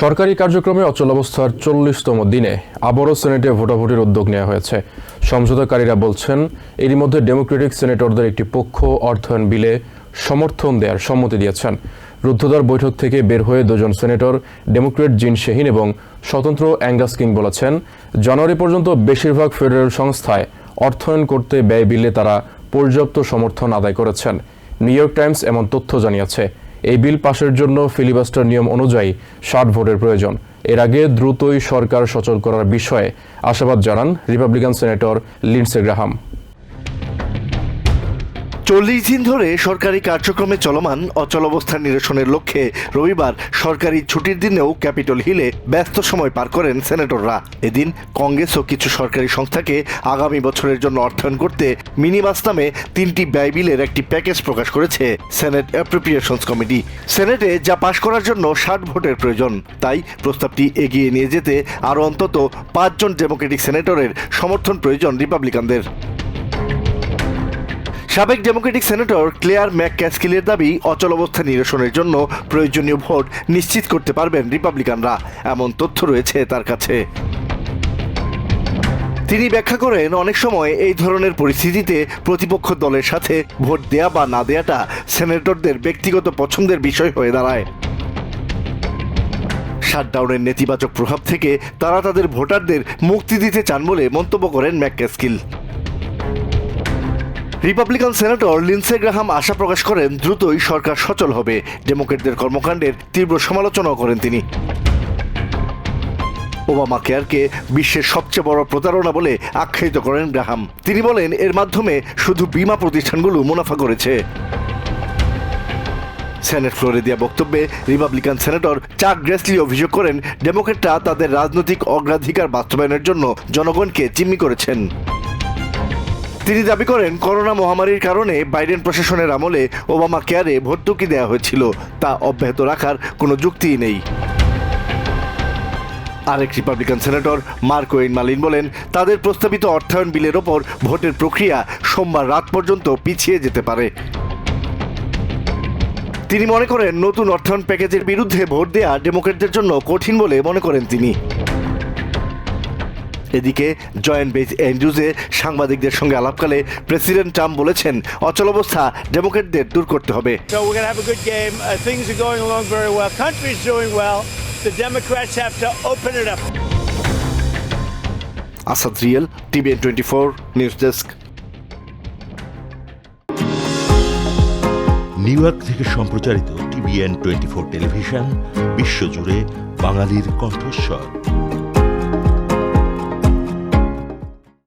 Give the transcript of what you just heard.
সরকারি কার্যক্রমে অচলাবস্থার চল্লিশতম দিনে আবারও সেনেটে ভোটাভুটির উদ্যোগ নেওয়া হয়েছে। সমঝোতাকারীরা বলছেন, এরই মধ্যে ডেমোক্রেটিক সেনেটরদের একটি পক্ষ অর্থায়ন বিলে সমর্থন দেওয়ার সম্মতি দিয়েছেন। রুদ্ধদ্বার বৈঠক থেকে বের হয়ে দুজন সেনেটর, ডেমোক্রেট জিন শাহিন এবং স্বতন্ত্র অ্যাঙ্গাস কিং বলেছেন, জানুয়ারি পর্যন্ত বেশিরভাগ ফেডারেল সংস্থায় অর্থায়ন করতে ব্যয় বিলে তারা পর্যাপ্ত সমর্থন আদায় করেছেন। নিউ ইয়র্ক টাইমস এমন তথ্য জানিয়েছে। এই বিল পাশের জন্য ফিলিবাস্টার নিয়ম অনুযায়ী ষাট ভোটের প্রয়োজন। এর আগে দ্রুতই সরকার সচল করার বিষয়ে আশাবাদ জানান রিপাবলিকান সেনেটর লিন্ডসে গ্রাহাম। চল্লিশ দিন ধরে সরকারি কার্যক্রমে চলমান অচলাবস্থা নিরসনের লক্ষ্যে রবিবার সরকারি ছুটির দিনেও ক্যাপিটল হিলে ব্যস্ত সময় পার করেন সেনেটররা। এদিন কংগ্রেস ও কিছু সরকারি সংস্থাকে আগামী বছরের জন্য অর্থায়ন করতে মিনিবাস নামে তিনটি ব্যয় বিলের একটি প্যাকেজ প্রকাশ করেছে সেনেট অ্যাপ্রোপ্রিয়েশনস কমিটি। সেনেটে যা পাশ করার জন্য ষাট ভোটের প্রয়োজন। তাই প্রস্তাবটি এগিয়ে নিয়ে যেতে আরও অন্তত পাঁচজন ডেমোক্রেটিক সেনেটরের সমর্থন প্রয়োজন রিপাবলিকানদের। সাবেক ডেমোক্রেটিক সেনেটর ক্লেয়ার ম্যাক ক্যাসকিলের দাবি, অচল অবস্থা নিরসনের জন্য প্রয়োজনীয় ভোট নিশ্চিত করতে পারবেন রিপাবলিকানরা। এমন তথ্য রয়েছে তার কাছে। তিনি ব্যাখ্যা করেন, অনেক সময় এই ধরনের পরিস্থিতিতে প্রতিপক্ষ দলের সাথে ভোট দেয়া বা না দেয়াটা সেনেটরদের ব্যক্তিগত পছন্দের বিষয় হয়ে দাঁড়ায়। শাটডাউনের নেতিবাচক প্রভাব থেকে তারা তাদের ভোটারদের মুক্তি দিতে চান বলে মন্তব্য করেন McCaskill Republican senator Lindsey Graham আশা প্রকাশ করেন দ্রুতই সরকার সচল হবে। ডেমোক্রেটদের কর্মকাণ্ডের তীব্র সমালোচনাও করেন তিনি। ওবামা কেয়ারকে বিশ্বের সবচেয়ে বড় প্রতারণা বলে আখ্যায়িত করেন গ্রাহাম তিনি বলেন, এর মাধ্যমে শুধু বীমা প্রতিষ্ঠানগুলো মুনাফা করেছে। সেনেট ফ্লোরে দেওয়া বক্তব্যে রিপাবলিকান সেনেটর চাক গ্রেসলি অভিযোগ করেন ডেমোক্রেটরা তাদের রাজনৈতিক অগ্রাধিকার বাস্তবায়নের জন্য জনগণকে জিম্মি করেছেন। তিনি দাবি করেন, করোনা মহামারীর কারণে বাইডেন প্রশাসনের আমলে ওবামা কেয়ারে ভর্তুকি দেওয়া হয়েছিল। তা অব্যাহত রাখার কোনো যুক্তিই নেই। আরেক Republican senator Markwayne Mullin বলেন, তাদের প্রস্তাবিত অর্থায়ন বিলের ওপর ভোটের প্রক্রিয়া সোমবার রাত পর্যন্ত পিছিয়ে যেতে পারে। তিনি মনে করেন, নতুন অর্থায়ন প্যাকেজের বিরুদ্ধে ভোট দেয়া ডেমোক্রেটদের জন্য কঠিন বলে মনে করেন তিনি। এদিকে জয়েন্ট বেজ অ্যান্ড্রুজে সাংবাদিকদের সঙ্গে আলাপকালে প্রেসিডেন্ট ট্রাম্প বলেছেন অচলাবস্থা ডেমোক্রেটদের দূর করতে হবে. Asad real TVN twenty four news desk New York থেকে সম্প্রচারিত টিভিএন টোয়েন্টি ফোর টেলিভিশন বিশ্বজুড়ে বাঙালির কণ্ঠস্বর।